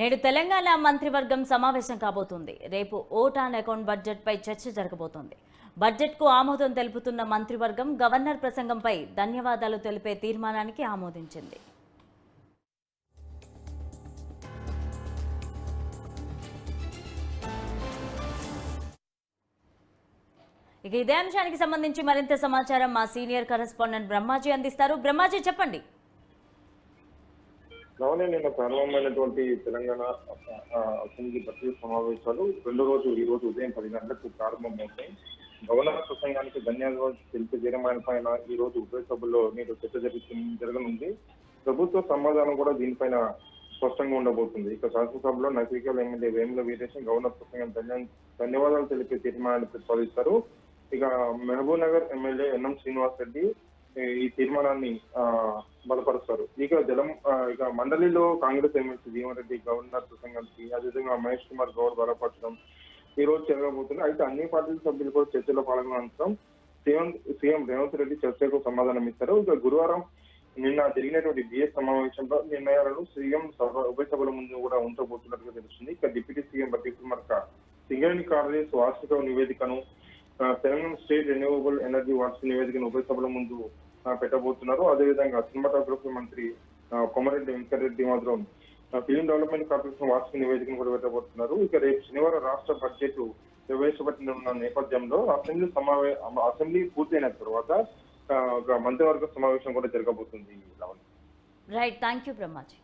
నేడు తెలంగాణ మంత్రివర్గం సమావేశం కాబోతుంది. రేపు ఓట్ ఆన్ అకౌంట్ బడ్జెట్పై చర్చ జరగబోతోంది. బడ్జెట్కు ఆమోదం తెలుపుతున్న మంత్రివర్గం గవర్నర్ ప్రసంగంపై ధన్యవాదాలు తెలిపే తీర్మానానికి ఆమోదించింది. ఇక ఇదే అంశానికి సంబంధించి మరింత సమాచారం మా సీనియర్ కరెస్పాండెంట్ బ్రహ్మాజీ అందిస్తారు. బ్రహ్మాజీ చెప్పండి. కావున నిన్న ప్రారంభమైనటువంటి తెలంగాణ అసెంబ్లీ ప్రత్యేక సమావేశాలు రెండో రోజు ఈ రోజు ఉదయం పది గంటలకు ప్రారంభమవుతాయి. గవర్నర్ ప్రసంగానికి ధన్యవాదాలు తెలిపే తీర్మానం పైన ఈ రోజు ఉభయ సభల్లో నేడు చర్చ జరుగుతుంది జరగనుంది. ప్రభుత్వ సమాధానం కూడా దీనిపైన స్పష్టంగా ఉండబోతుంది. ఇక శాసనసభలో నైతికల్ ఎమ్మెల్యే వేముల వీరేశం గవర్నర్ ప్రసంగం ధన్యవాదాలు తెలిపే తీర్మానాన్ని ప్రతిపాదిస్తారు. ఇక మహబూబ్ నగర్ ఎమ్మెల్యే ఎన్ఎం శ్రీనివాస్ రెడ్డి ఈ- తీర్మానాన్ని బలపరుస్తారు. ఇక జలం ఇక మండలిలో కాంగ్రెస్ ఎమ్మెల్సీ జీవన్ రెడ్డి గవర్నర్ ప్రసంగానికి అదేవిధంగా మహేష్ కుమార్ గౌడ్ బలపరచడం ఈ రోజు జరగబోతుంది అయితే అన్ని పార్టీల సభ్యులు కూడా చర్చలో పాల్గొన్న అనంతరం సీఎం సీఎం రేవంత్ రెడ్డి చర్చకు సమాధానం ఇస్తారు. ఇక గురువారం నిన్న జరిగినటువంటి బిఎస్ సమావేశంలో నిర్ణయాలను సీఎం సభ ఉభయ సభల ముందు కూడా ఉంచబోతున్నట్టుగా తెలుస్తుంది. ఇక డిప్యూటీ సీఎం బట్టి కుమార్ సింగరేణి కార్యదర్శి వార్షిక నివేదికను తెలంగాణ స్టేట్ రెన్యూవబుల్ ఎనర్జీ వార్షిక నివేదికను ఉభయ సభల ముందు పెట్టబోతున్నారు. అదేవిధంగా సినిమాటోగ్రఫీ మంత్రి కొమరెడ్డి వెంకటరెడ్డి మాత్రం ఆ, ఫిలిం డెవలప్మెంట్ కార్పొరేషన్ వార్షిక నివేదికను కూడా పెట్టబోతున్నారు. ఇక రేపు శనివారం రాష్ట్ర బడ్జెట్ ప్రవేశపెట్టనున్న నేపథ్యంలో అసెంబ్లీ సమావే అసెంబ్లీ పూర్తయిన తర్వాత ఒక మంత్రివర్గ సమావేశం కూడా జరగబోతుంది. Right thank you Brahmaji